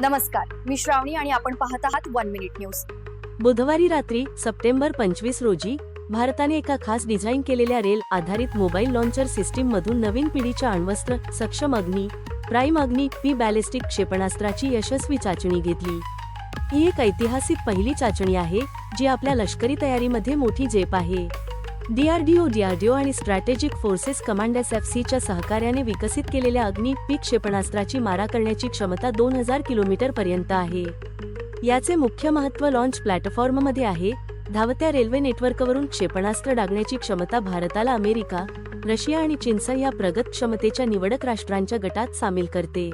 नमस्कार मी श्रावणी आणि आपण पाहत आहात वन मिनिट न्यूज बुधवारी रात्री सप्टेंबर पंचवीस रोजी भारताने एका खास डिझाईन केलेल्या रेल आधारित मोबाईल लॉन्चर सिस्टीम मधून नवीन पिढीच्या अण्वस्त्र सक्षम अग्नी प्राईम अग्नी पी बॅलिस्टिक क्षेपणास्त्राची यशस्वी चाचणी घेतली. ही एक ऐतिहासिक पहिली चाचणी आहे जी आपल्या लष्करी तयारीमध्ये मोठी झेप आहे. डीआरडीओ डीआरडीओ आणि strategic forces command S F सीच्या सहकार्याने विकसित केलेल्या अग्नी पीक क्षेपणास्त्राची मारा करण्याची क्षमता दोन हजार किलोमीटर पर्यंत आहे. याचे मुख्य महत्त्व लॉन्च प्लॅटफॉर्ममध्ये आहे. धावत्या रेल्वे नेटवर्कवरून क्षेपणास्त्र डागण्याची क्षमता भारताला अमेरिका रशिया आणि चीनसह या प्रगत क्षमतेच्या निवडक राष्ट्रांच्या गटात सामील करते.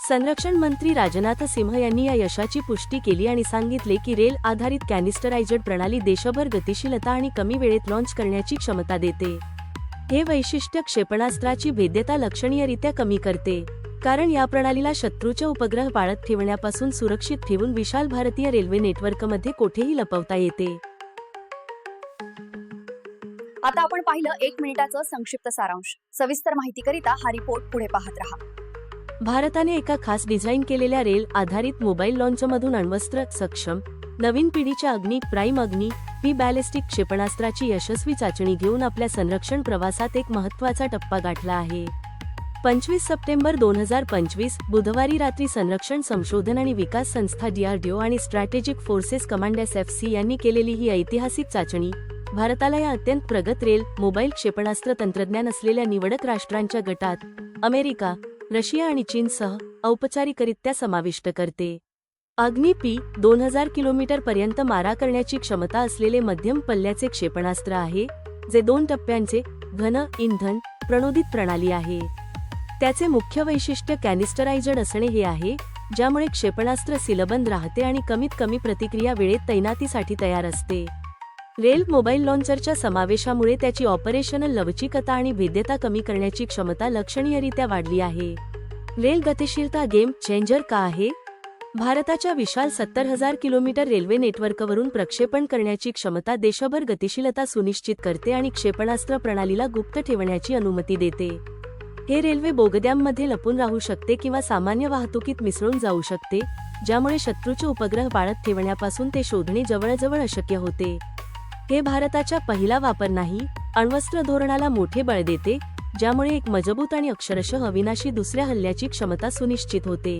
संरक्षण मंत्री राजनाथ सिंह यांनी या यशाची पुष्टी केली आणि सांगितले की रेल आधारित कॅनिस्टरायझड प्रणाली देशभर गतिशीलता आणि कमी वेळेत लॉन्च करण्याची क्षमता देते. हे वैशिष्ट्य क्षेपणास्त्राची भेद्यता लक्षणीयरित्या कमी करते कारण या प्रणालीला शत्रूच्या उपग्रह पाळत ठेवण्यापासून सुरक्षित ठेवून विशाल भारतीय रेल्वे नेटवर्कमध्ये कोठेही लपवता येते. आता आपण पाहिलं एक मिनिटाचं संक्षिप्त सारांश. सविस्तर माहितीकरिता हा रिपोर्ट पुढे पाहत रहा. भारताने एका खास डिझाईन केलेल्या रेल आधारित मोबाईल लॉन्चमधून अण्वस्त्र सक्षम नवीन पिढीच्या अग्नी प्राईम अग्नी पी बॅलिस्टिक क्षेपणास्त्राची यशस्वी चाचणी घेऊन आपल्या संरक्षण प्रवासात एक महत्त्वाचा टप्पा गाठला आहे. पंचवीस सप्टेंबर दोन हजार पंचवीस बुधवारी रात्री संरक्षण संशोधन आणि विकास संस्था डीआरडीओ आणि strategic forces command S F C यांनी केलेली ही ऐतिहासिक चाचणी भारताला या अत्यंत प्रगत रेल मोबाईल क्षेपणास्त्र तंत्रज्ञान असलेल्या निवडक राष्ट्रांच्या गटात अमेरिका रशिया आणि चीनसह औपचारिकरित्या समाविष्ट करते. अग्नि पी दोन हजार किलोमीटर पर्यंत मारा करण्याची क्षमता असलेले मध्यम पल्ल्याचे क्षेपणास्त्र आहे जे दोन टप्प्यांचे घन इंधन प्रणोदित प्रणाली आहे. त्याचे मुख्य वैशिष्ट्य कॅनिस्टरायझड असणे हे आहे ज्यामुळे क्षेपणास्त्र सिलबंद राहते आणि कमीत कमी प्रतिक्रिया वेळेत तैनातीसाठी तयार असते. रेल मोबाईल लॉन्चरच्या समावेशामुळे त्याची ऑपरेशनल लवचिकता आणि भेद्यता कमी करण्याची क्षमता लक्षणीयरित्या वाढली आहे. रेल गतिशीलता गेम चेंजर का आहे? भारताच्या विशाल सत्तर हजार किलोमीटर रेल्वे नेटवर्कवरून प्रक्षेपण करण्याची क्षमता देशभर गतिशीलता सुनिश्चित करते आणि क्षेपणास्त्र प्रणालीला गुप्त ठेवण्याची अनुमती देते. हे रेल्वे बोगद्यांमध्ये लपून राहू शकते किंवा सामान्य वाहतुकीत मिसळून जाऊ शकते ज्यामुळे शत्रूचे उपग्रह बाळत ठेवण्यापासून ते शोधणे जवळजवळ अशक्य होते. हे भारताच्या पहिला वापर नाही अण्वस्त्र धोरणाला मोठे बळ देते ज्यामुळे एक मजबूत आणि अक्षरशः अविनाशी दुसऱ्या हल्ल्याची क्षमता सुनिश्चित होते.